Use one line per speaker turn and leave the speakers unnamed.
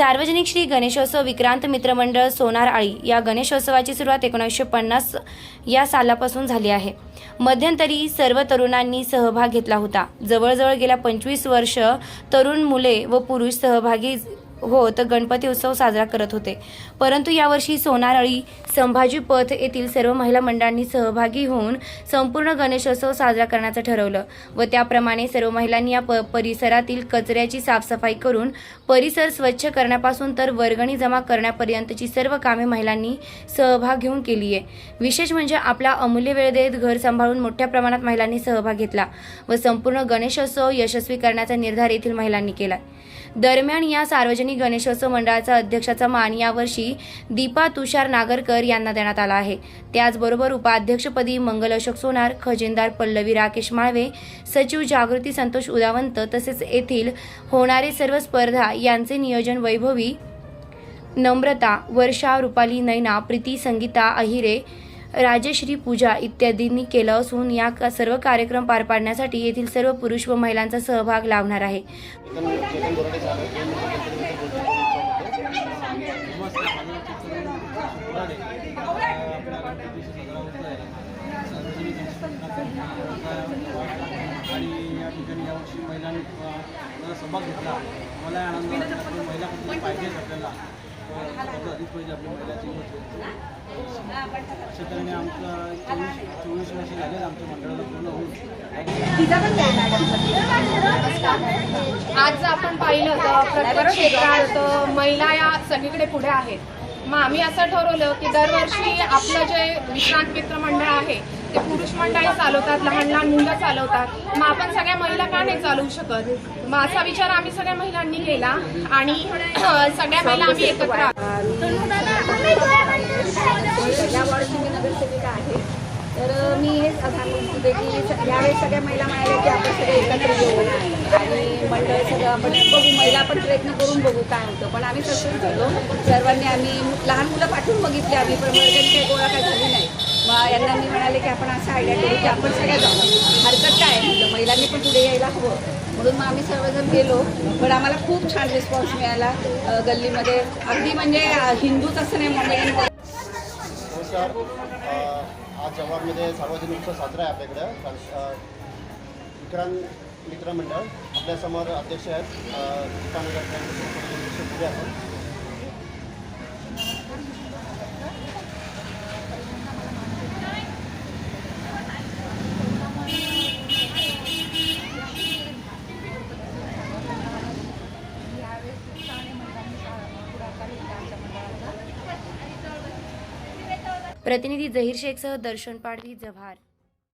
सार्वजनिक श्री गणेशोत्सव विक्रांत मित्रमंडळ सोनार आळी या गणेशोत्सवाची सुरुवात एकोणीसशे पन्नास या सालापासून झाली आहे. मध्यंतरी सर्व तरुणांनी सहभाग घेतला होता. जवळजवळ गेल्या पंचवीस वर्ष तरुण मुले व पुरुष सहभागी होत गणपती उत्सव साजरा करत होते. परंतु यावर्षी सोनारळी संभाजी पथ येथील सर्व महिला मंडळांनी सहभागी होऊन संपूर्ण गणेशोत्सव साजरा करण्याचं ठरवलं व त्याप्रमाणे सर्व महिलांनी या प परिसरातील कचऱ्याची साफसफाई करून परिसर स्वच्छ करण्यापासून तर वर्गणी जमा करण्यापर्यंतची सर्व कामे महिलांनी सहभाग घेऊन केली आहे विशेष म्हणजे आपला अमूल्य वेळ देत घर सांभाळून मोठ्या प्रमाणात महिलांनी सहभाग घेतला व संपूर्ण गणेशोत्सव यशस्वी करण्याचा निर्धार येथील महिलांनी केला दरम्यान या सार्वजनिक गणेशोत्सव मंडळाचा अध्यक्षाचा मान यावर्षी दीपा तुषार नागरकर यांना देण्यात आला आहे. त्याचबरोबर उपाध्यक्षपदी मंगल अशोक सोनार खजिनदार पल्लवी राकेश माळवे सचिव जागृती संतोष उदावंत तसेच येथील होणारे सर्व स्पर्धा यांचे नियोजन वैभवी नम्रता वर्षा रुपाली नैना प्रीती संगीता अहिरे राजश्री पूजा इत्यादींनी केलं असून या सर्व कार्यक्रम पार पाडण्यासाठी येथील सर्व पुरुष व महिलांचा सहभाग लावणार आहे.
आणि या ठिकाणी यावर्षी महिलांनी सहभाग घेतला. मला आनंद महिला कुठली आपल्याला अधिक पाहिजे आपल्या महिलाची अशा तऱ्हेने आमचं चोवीस चोवीस वर्ष झाले आमच्या मंडळाला पूर्ण होऊन.
आज आपण पाहिलं तर प्रत्येक क्षेत्रात महिला या सगळीकडे पुढे आहेत. मग आम्ही असं ठरवलं की दरवर्षी आपलं जे विश्रांत मित्र मंडळ आहे ते पुरुष मंडळी चालवतात लहान लहान मुलं चालवतात. मग आपण सगळ्या महिला का नाही चालवू शकत? मग असा विचार आम्ही सगळ्या महिलांनी केला आणि सगळ्या महिला आम्ही एकत्र
आहे तर मी हेच सांगू की यावेळेस सगळ्या महिला म्हणाल्या की आपण सगळे एकत्र येऊ आणि मंडळ सगळं आपण बघू महिला पण प्रयत्न करून बघू काय होतं. पण आम्ही तसंच झालो. सर्वांनी आम्ही लहान मुलं पाठवून बघितली आम्ही पण वर्गणी काही गोळा काय झाली नाही. मग यांना मी म्हणाले की आपण असं आयडिया करू की आपण सगळ्या जाऊ. हरकत काय आहे? महिलांनी पण पुढे यायला हवं. म्हणून मग आम्ही सर्वजण गेलो. पण आम्हाला खूप छान रिस्पॉन्स मिळाला. गल्लीमध्ये अगदी म्हणजे हिंदूच असं नाही मुंबई
नमस्कार. आज जवाबमध्ये सार्वजनिक उत्सव साजरा आहे आपल्याकडं. विक्रांत मित्र मंडळ आपल्यासमोर अध्यक्ष आहेत. पुढे आपण
प्रतिनिधी जहीर शेखसह दर्शन पाडवी जव्हार.